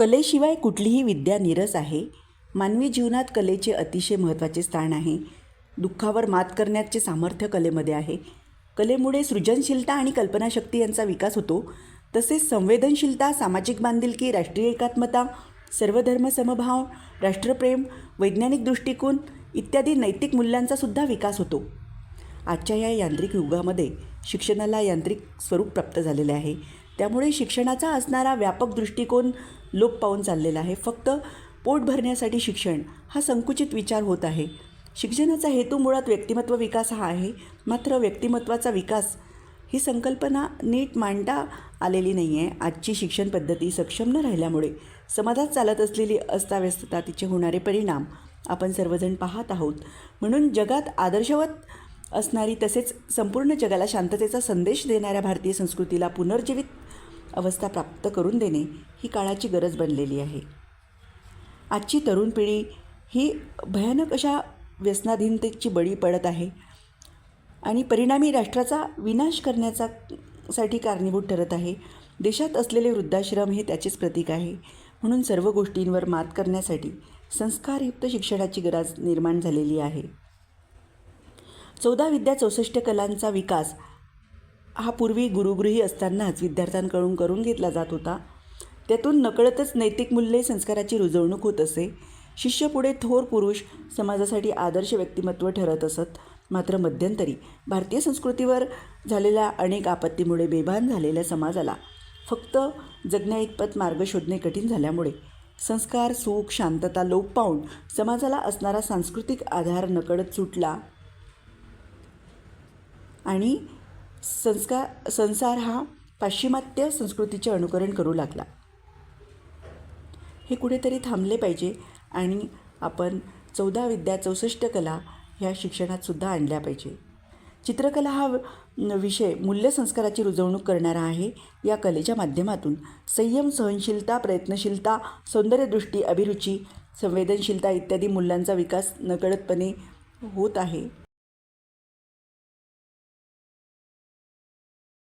कलेशिवाय कुठलीही विद्या निरस आहे. मानवी जीवनात कलेचे अतिशय महत्त्वाचे स्थान आहे. दुःखावर मात करण्याचे सामर्थ्य कलेमध्ये आहे. कलेमुळे सृजनशीलता आणि कल्पनाशक्ती यांचा विकास होतो. तसेच संवेदनशीलता सामाजिक बांधिलकी राष्ट्रीय एकात्मता सर्वधर्म समभाव राष्ट्रप्रेम वैज्ञानिक दृष्टिकोन इत्यादी नैतिक मूल्यांचासुद्धा विकास होतो. आजच्या या यांत्रिक युगामध्ये शिक्षणाला यांत्रिक स्वरूप प्राप्त झालेले आहे. त्यामुळे शिक्षणाचा असणारा व्यापक दृष्टिकोन लोप पावून चाललेला आहे. फक्त पोट भरण्यासाठी शिक्षण हा संकुचित विचार होत आहे. शिक्षणाचा हेतू मुळात व्यक्तिमत्व विकास हा आहे. मात्र व्यक्तिमत्वाचा विकास ही संकल्पना नीट मांडता आलेली नाही आहे आजची शिक्षण पद्धती सक्षम न राहिल्यामुळे समाजात चालत असलेली अस्ताव्यस्तता तिचे होणारे परिणाम आपण सर्वजण पाहत आहोत. म्हणून जगात आदर्शवत असणारी तसेच संपूर्ण जगाला शांततेचा संदेश देणाऱ्या भारतीय संस्कृतीला पुनर्जीवित अवस्था प्राप्त करून देणे ही काळाची गरज बनलेली आहे. आजची तरुण पिढी ही भयानक अशा व्यसनाधीनतेची बळी पडत आहे आणि परिणामी राष्ट्राचा विनाश करण्याचा साठी कारणीभूत ठरत आहे. देशात असलेले वृद्धाश्रम हे त्याचेच प्रतीक आहे. म्हणून सर्व गोष्टींवर मात करण्यासाठी संस्कारयुक्त शिक्षणाची गरज निर्माण झालेली आहे. चौदा विद्या चौसष्ट कलांचा विकास हा पूर्वी गुरुगृही असतानाच विद्यार्थ्यांकडून करून घेतला जात होता. त्यातून नकळतच नैतिक मूल्ये संस्काराची रुजवणूक होत असे. शिष्य पुढे थोर पुरुष समाजासाठी आदर्श व्यक्तिमत्व ठरत असत. मात्र मध्यंतरी भारतीय संस्कृतीवर झालेल्या अनेक आपत्तीमुळे बेभान झालेल्या समाजाला फक्त जगण्याइतपत मार्ग शोधणे कठीण झाल्यामुळे संस्कार सुख शांतता लोप पाहून समाजाला असणारा सांस्कृतिक आधार नकळत सुटला आणि संस्कार संसार हा पाश्चिमात्य संस्कृतीचे अनुकरण करू लागला. हे कुठेतरी थांबले पाहिजे आणि आपण चौदा विद्या चौसष्ट कला ह्या शिक्षणातसुद्धा आणल्या पाहिजे. चित्रकला हा विषय विषय मूल्यसंस्काराची रुजवणूक करणारा आहे. या कलेच्या माध्यमातून संयम सहनशीलता प्रयत्नशीलता सौंदर्यदृष्टी अभिरुची संवेदनशीलता इत्यादी मूल्यांचा विकास नकळतपणे होत आहे.